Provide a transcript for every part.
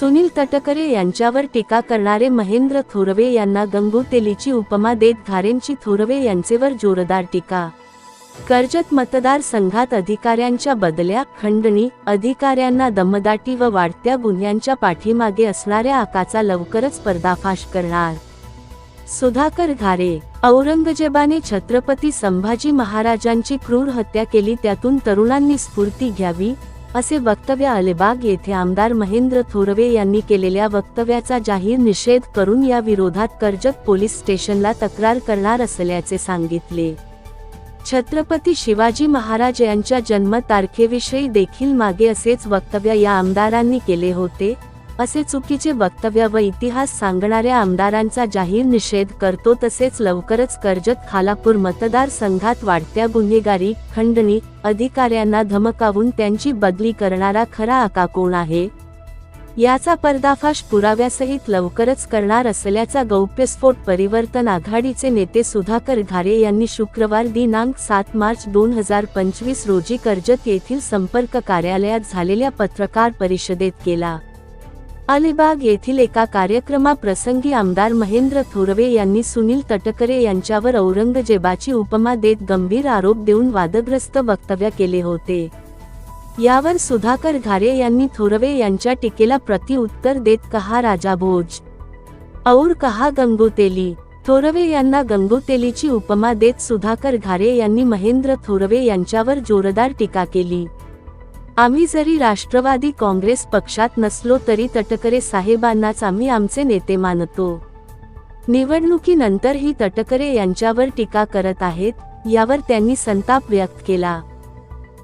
सुनील तटकरे यांच्यावर टीका करणारे महेंद्र थोरवे यांना गंगोतेलीची उपमा देत घारेंची थोरवे यांचेवर जोरदार टीका. कर्जत मतदार संघात अधिकाऱ्यांच्या बदल्या खंडणी अधिकाऱ्यांना दमदाटी व वाढत्या गुन्ह्यांच्या पाठीमागे असणाऱ्या आकाचा लवकरच पर्दाफाश करणार. सुधाकर घारे औरंगजेबाने छत्रपती संभाजी महाराजांची क्रूर हत्या केली त्यातून तरुणांनी स्फूर्ती घ्यावी असे वक्तव्य अलिबाग येथे आमदार महेंद्र थोरवे यांनी केलेल्या वक्तव्याचा जाहीर निषेध करून या विरोधात कर्जत पोलीस स्टेशनला तक्रार करणार असल्याचे सांगितले. छत्रपती शिवाजी महाराज यांच्या जन्म तारखेविषयी देखील मागे असेच वक्तव्य या आमदारांनी केले होते. असे चुकीचे वक्तव्य व इतिहास सांगणाऱ्या आमदारांचा जाहीर निषेध करतो तसेच लवकरच कर्जत खालापूर मतदारसंघात वाढत्या गुन्हेगारी खंडणी अधिकाऱ्यांना धमकावून त्यांची बदली करणारा खरा आका कोण आहे? याचा पर्दाफाश पुराव्यासहित लवकरच करणार असल्याचा गौप्यस्फोट परिवर्तन आघाडीचे नेते सुधाकर घारे यांनी शुक्रवार दिनांक सात मार्च दोन हजार पंचवीस रोजी कर्जत येथील संपर्क कार्यालयात झालेल्या पत्रकार परिषदेत केला. अलिबाग येथील एका कार्यक्रमाप्रसंगी आमदार महेंद्र थोरवे यांनी सुनील तटकरे यांच्यावर औरंगजेबाची उपमा देत गंभीर आरोप देऊन वादग्रस्त वक्तव्य केले होते. यावर सुधाकर घारे यांनी थोरवे यांच्या टीकेला प्रतिउत्तर देत कहा राजा भोज और कहा गंगोतेली. थोरवे यांना गंगोतेलीची उपमा देत सुधाकर घारे यांनी महेंद्र थोरवे यांच्यावर जोरदार टीका केली. आम्ही जरी राष्ट्रवादी काँग्रेस पक्षात नसलो तरी तटकरे साहेबांनाच आम्ही आमचे नेते मानतो. निवडणुकीनंतरही तटकरे यांच्यावर टीका करत आहेत यावर त्यांनी संताप व्यक्त केला.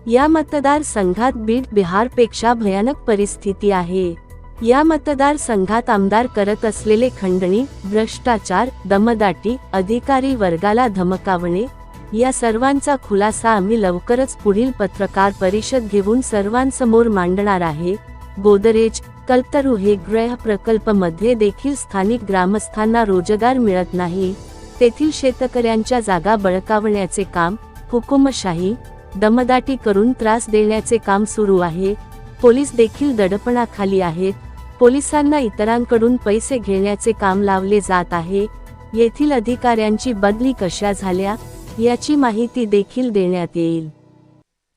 या मतदार संघात बीड बिहारपेक्षा भयानक परिस्थिती आहे. या मतदार संघात आमदार करत असलेले खंडणी भ्रष्टाचार दमदाटी अधिकारी वर्गाला धमकावणे या सर्वांचा खुलासा आम्ही लवकरच पुढील पत्रकार परिषद घेऊन सर्वांसमोर मांडणार आहे. गोदरेज कल्तरू हे गृह प्रकल्पमध्ये देखील स्थानिक ग्रामस्थांना रोजगार मिळत नाही. तेथील शेतकऱ्यांच्या जागा बळकावण्याचे काम हुकुमशाही दमदाटी करून त्रास देण्याचे काम सुरू आहे. पोलीस देखील दडपणाखाली आहेत. पोलिसांना इतरांकडून पैसे घेण्याचे काम लावले जात आहे. येथील अधिकाऱ्यांची बदली कशा झाल्या? याची माहिती देखील देण्यात येईल.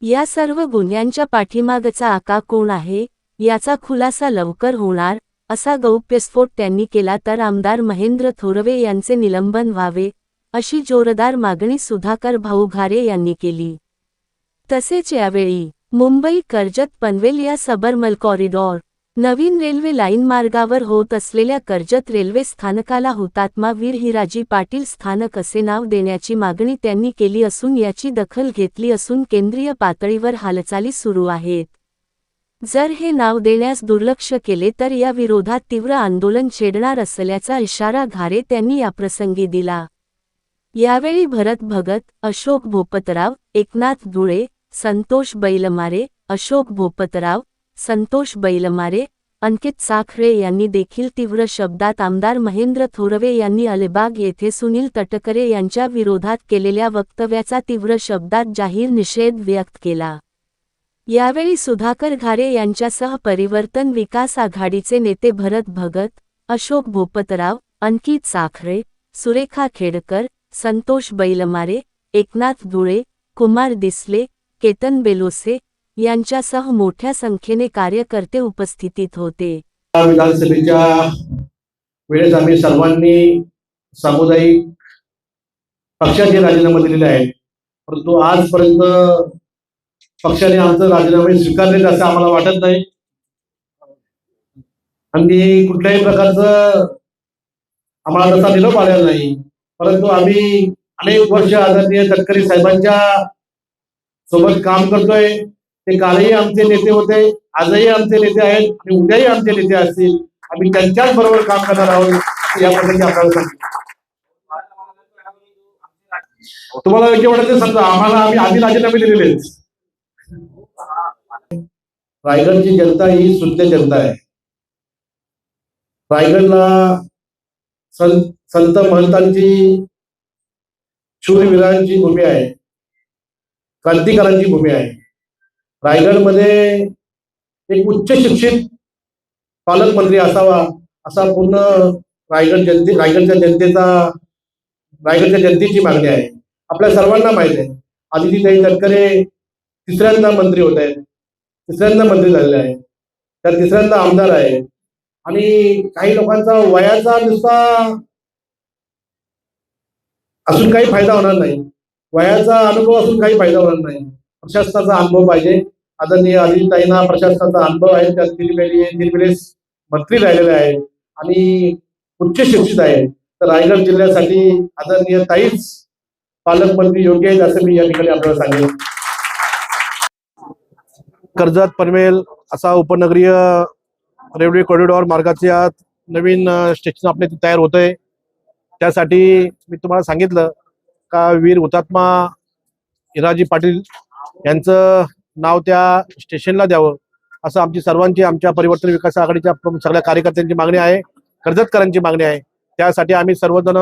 या सर्व गुन्ह्यांच्या पाठीमागचा आका कोण आहे? याचा खुलासा लवकर होणार असा गौप्यस्फोट त्यांनी केला तर आमदार महेंद्र थोरवे यांचे निलंबन व्हावे अशी जोरदार मागणी सुधाकर भाऊ घारे यांनी केली. तसेच यावेळी मुंबई कर्जत पनवेल या सबरमल कॉरिडॉर नवीन रेल्वे लाईन मार्गावर होत असलेल्या कर्जत रेल्वे स्थानकाला हुतात्मा वीर हिराजी पाटील स्थानक असे नाव देण्याची मागणी त्यांनी केली असून याची दखल घेतली असून केंद्रीय पातळीवर हालचाली सुरू आहेत. जर हे नाव देण्यास दुर्लक्ष केले तर या विरोधात तीव्र आंदोलन छेडणार असल्याचा इशारा घारे त्यांनी याप्रसंगी दिला. यावेळी भरत भगत अशोक भोपतराव एकनाथ धुळे संतोष बैलमारे अशोक भोपतराव संतोष बैलमारे अंकित साखरे यांनी देखील तीव्र शब्दात आमदार महेंद्र थोरवे यांनी अलिबाग येथे सुनील तटकरे यांच्या विरोधात केलेल्या वक्तव्याचा तीव्र शब्दात जाहीर निषेध व्यक्त केला. यावेळी सुधाकर घारे यांच्यासह परिवर्तन विकास आघाडीचे नेते भरत भगत अशोक भोपतराव अंकित साखरे सुरेखा खेडकर संतोष बैलमारे एकनाथ धुळे कुमार दिसले केतन बेलोसे यांच्यासह मोठ्या संख्येने कार्यकर्ते उपस्थितीत होते. विधानसभेच्या वेळेस आम्ही सर्वांनी सामुदायिक पक्षाचे राजीनामा दिलेले आहेत. परंतु आजपर्यंत पक्षाने आमचं राजीनामे स्वीकारले असं आम्हाला वाटत नाही. आणि कुठल्याही प्रकारचं आम्हाला तसा निरोप आलेला नाही. परंतु आम्ही अनेक वर्ष आदरणीय तटकरी साहेबांच्या सोबत काम करतोय. ते कालही आमचे नेते होते आजही आमचे नेते आहेत आणि उद्याही आमचे नेते असतील. आम्ही त्यांच्याच बरोबर काम करणार आहोत याबद्दल आपल्याला सांगितलं तुम्हाला योग्य वाटत समजा आम्हाला आम्ही आधी राजीनामे दिलेले रायगडची जनता ही शुद्ध जनता आहे. रायगडला संत संत महंतांची शूरवीरांची भूमी आहे. क्रांतिकारांची भूमी आहे. रायगडमध्ये एक उच्च शिक्षित पालकमंत्री असावा असा पूर्ण रायगड जनते रायगडच्या जनतेचा रायगडच्या जनतेची मागणी आहे. आपल्या सर्वांना माहिती आहे. आदितीताई तटकरे तिसऱ्यांदा मंत्री होत आहेत. तिसऱ्यांदा मंत्री झालेले आहेत. त्या तिसऱ्यांदा आमदार आहे. आणि काही लोकांचा वयाचा नुसता असून काही फायदा होणार नाही. वयाचा अनुभव असून काही फायदा होणार नाही. प्रशासनाचा अनुभव पाहिजे. आदरणीय आदिताईंना प्रशासनाचा अनुभव आहे. त्या तीन मंत्री राहिलेले आहे आणि उच्च शिक्षित आहे तर रायगड जिल्ह्यासाठी आदरणीय ताईच पालकमंत्री योग्य आहेत असं मी या ठिकाणी आपल्याला सांगेन. कर्जत पनवेल असा उपनगरीय रेल्वे कॉरिडॉर मार्गाच्या नवीन स्टेशन आपले तयार होत आहे त्यासाठी मी तुम्हाला सांगितलं का वीर हुतात्मा हिराजी पाटील यांचं नाव त्या स्टेशनला द्यावं. असं आमची सर्वांची आमच्या परिवर्तन विकास आघाडीच्या सगळ्या कार्यकर्त्यांची मागणी आहे. कर्जतकरांची मागणी आहे. त्यासाठी आम्ही सर्वजण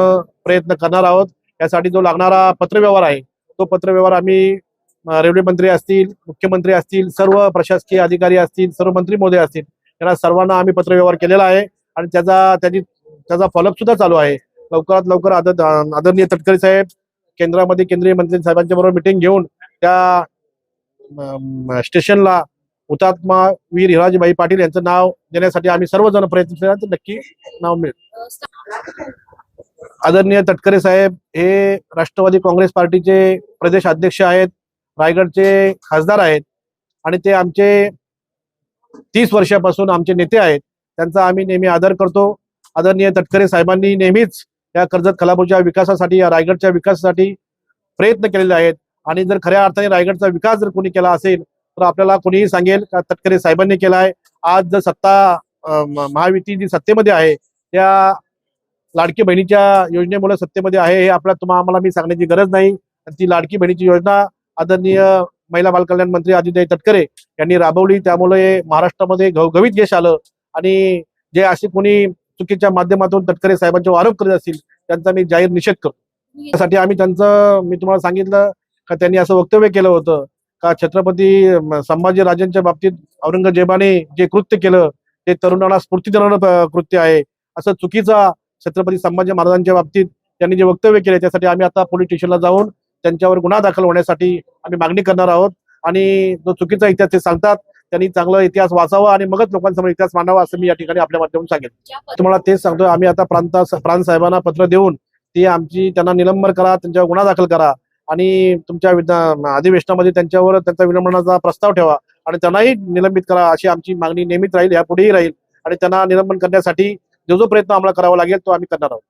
प्रयत्न करणार आहोत. त्यासाठी जो लागणारा पत्रव्यवहार आहे तो पत्रव्यवहार आम्ही रेल्वे मंत्री असतील मुख्यमंत्री असतील सर्व प्रशासकीय अधिकारी असतील सर्व मंत्री महोदय असतील यांना सर्वांना आम्ही पत्रव्यवहार केलेला आहे आणि त्याचा त्याची त्याचा फॉलोअप सुद्धा चालू आहे. लवकरात लवकर आदर आदरणीय तटकरे साहेब केंद्रामध्ये केंद्रीय मंत्री साहेबांच्या बरोबर मिटिंग घेऊन त्या स्टेशनला हुतात्मा वीर हिराजीबाई पाटील यांचं नाव देण्यासाठी आम्ही सर्वजण प्रयत्न केला तर नक्की नाव मिळेल. आदरणीय तटकरे साहेब हे राष्ट्रवादी काँग्रेस पार्टीचे प्रदेश अध्यक्ष आहेत रायगडचे खासदार आहेत आणि ते आमचे तीस वर्षापासून आमचे नेते आहेत. त्यांचा आम्ही नेहमी आदर करतो. आदरणीय तटकरे साहेबांनी नेहमीच या कर्जत खलापूरच्या विकासासाठी या रायगडच्या विकासासाठी प्रयत्न केलेले आहेत. आणि जर खऱ्या अर्थाने रायगडचा विकास जर कोणी केला असेल तर आपल्याला कोणीही सांगेल का तटकरे साहेबांनी केला आहे. आज जर सत्ता महायुती जी सत्तेमध्ये आहे त्या लाडकी बहिणीच्या योजनेमुळे सत्तेमध्ये आहे हे आपल्या तुम्हाला आम्हाला मी सांगण्याची गरज नाही. ती लाडकी बहिणीची योजना आदरणीय महिला बालकल्याण मंत्री आदित्य तटकरे यांनी राबवली. त्यामुळे महाराष्ट्रामध्ये घवघवीत यश आलं. आणि जे असे कोणी चुकीच्या माध्यमातून तटकरे साहेबांचे आरोप करत असतील त्यांचा मी जाहीर निषेध करतो. त्यासाठी आम्ही त्यांचं मी तुम्हाला सांगितलं का त्यांनी असं वक्तव्य केलं होतं? का छत्रपती संभाजीराजांच्या बाबतीत औरंगजेबाने जे कृत्य केलं ते तरुणाला स्फूर्ती देणारं कृत्य आहे. असं चुकीचा छत्रपती संभाजी महाराजांच्या बाबतीत त्यांनी जे वक्तव्य केले त्यासाठी आम्ही आता पोलीस स्टेशनला जाऊन त्यांच्यावर गुन्हा दाखल होण्यासाठी आम्ही मागणी करणार आहोत. आणि जो चुकीचा इतिहास ते सांगतात त्यांनी चांगला इतिहास वाचावा आणि मगच लोकांसमोर इतिहास मांडावा असं मी या ठिकाणी आपल्या माध्यमातून सांगेन. तुम्हाला तेच सांगतोय आम्ही आता प्रांता प्रांत साहेबांना पत्र देऊन ती आमची त्यांना निलंबन करा त्यांच्यावर गुन्हा दाखल करा. आणि तुमच्या विधा- अधिवेशनामध्ये त्यांच्यावर त्यांचा विलंबनाचा प्रस्ताव ठेवा आणि त्यांनाही निलंबित करा अशी आमची मागणी नेहमीच राहील यापुढेही राहील. आणि त्यांना निलंबन करण्यासाठी जो जो प्रयत्न आम्हाला करावा लागेल तो आम्ही करणार आहोत.